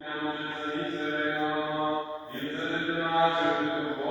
两只，一只鸟，一只麻雀。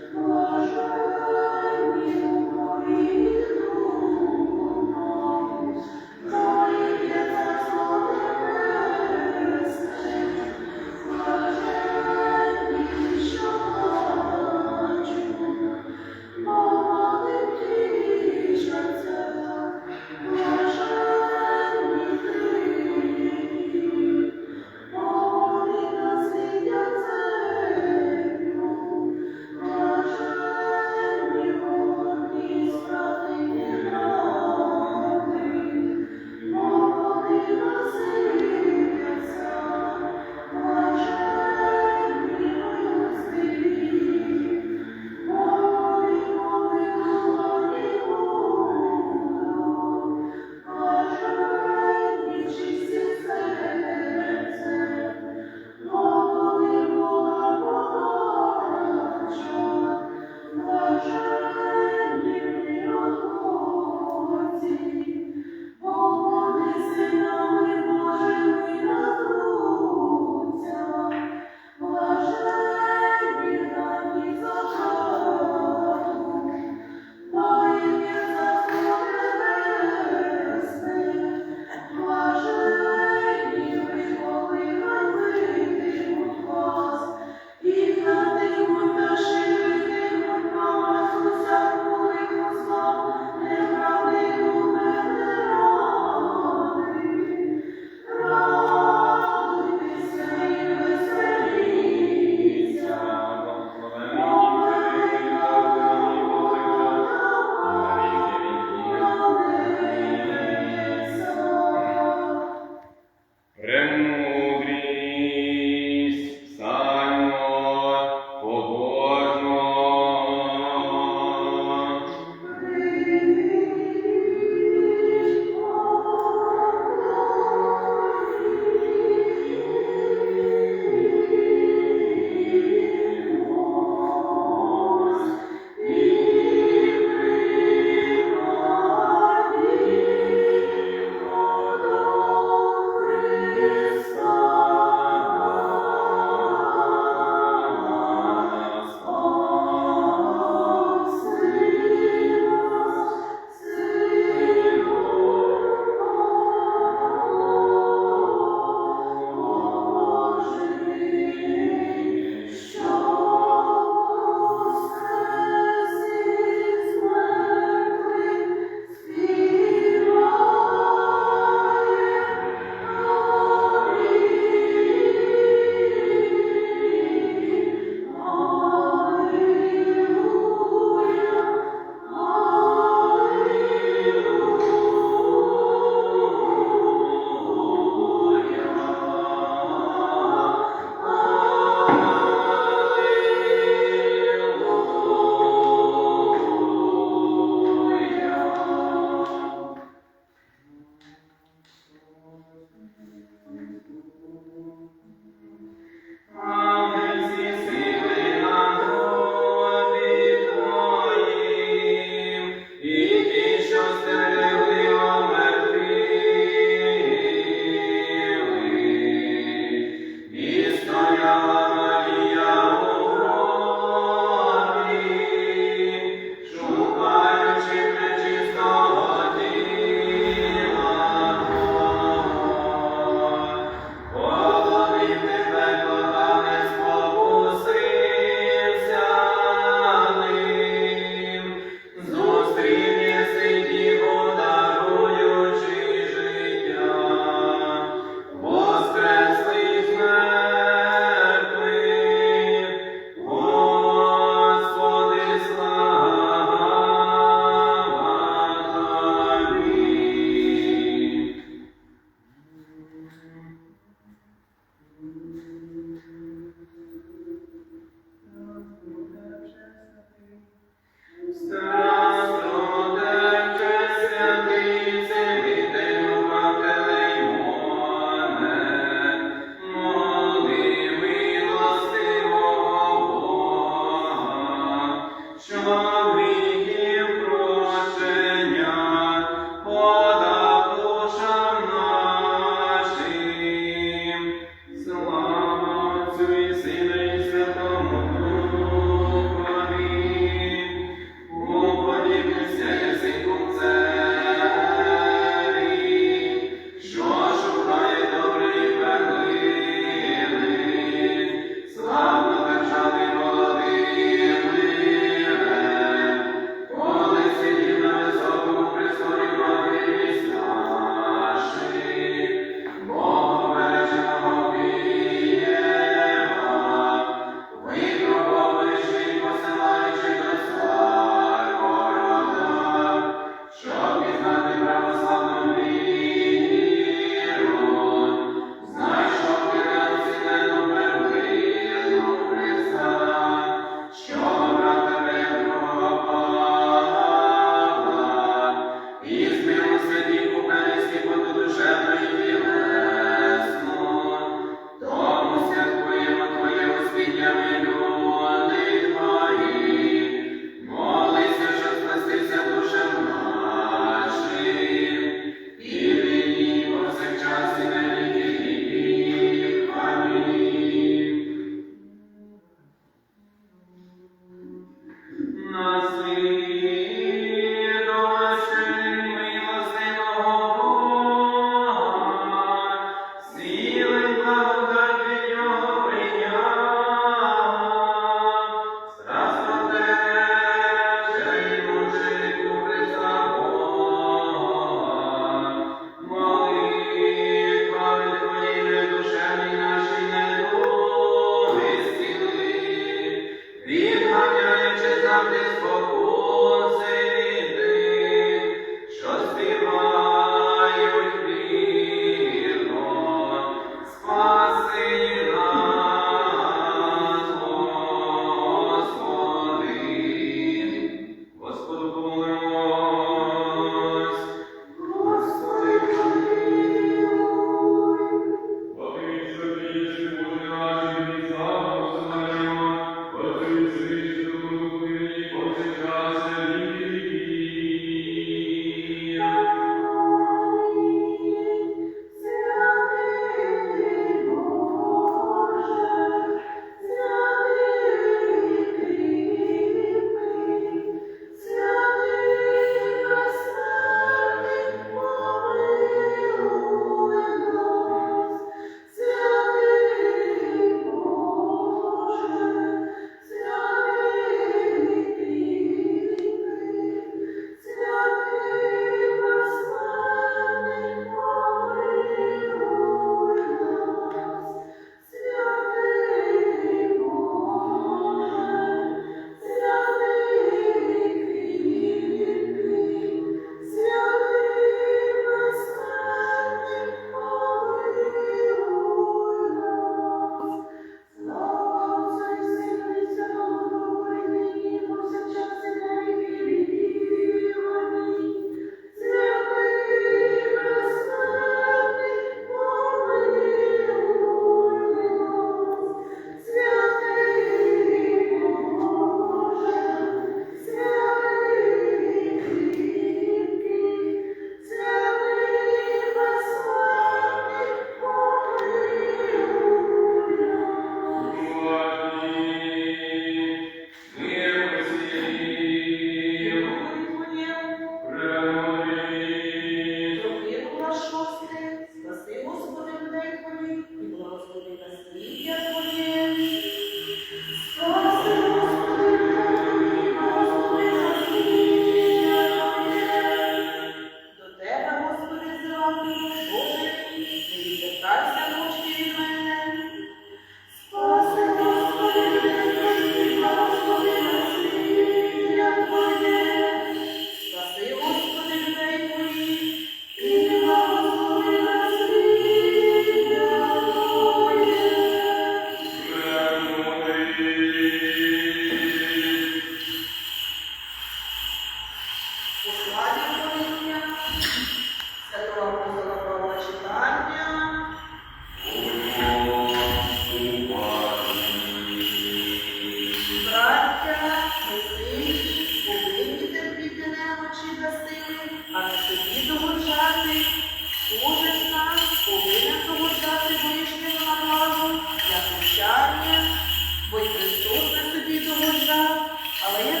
always.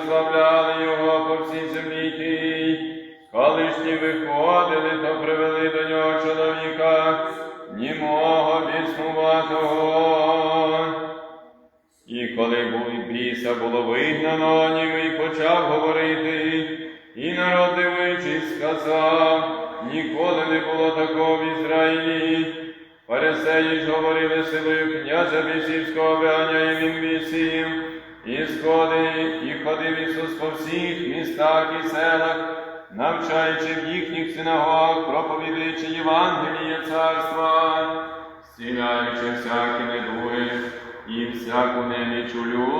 прославляли Його по всій землі тій, колишні виходили, та привели до нього чоловіка, німого біснуватого. І коли біса було вигнано, німий почав говорити, і народ дивичись сказав, ніколи не було такого в Ізраїлі. Фарисеї ж говорили силою князя бісівського, веня і він вісів. І сходив, і ходив Ісус по всіх містах і селах, навчаючи в їхніх синагогах, проповідаючи Євангеліє царства, зціляючи всякі недуги і всяку неміч у людях.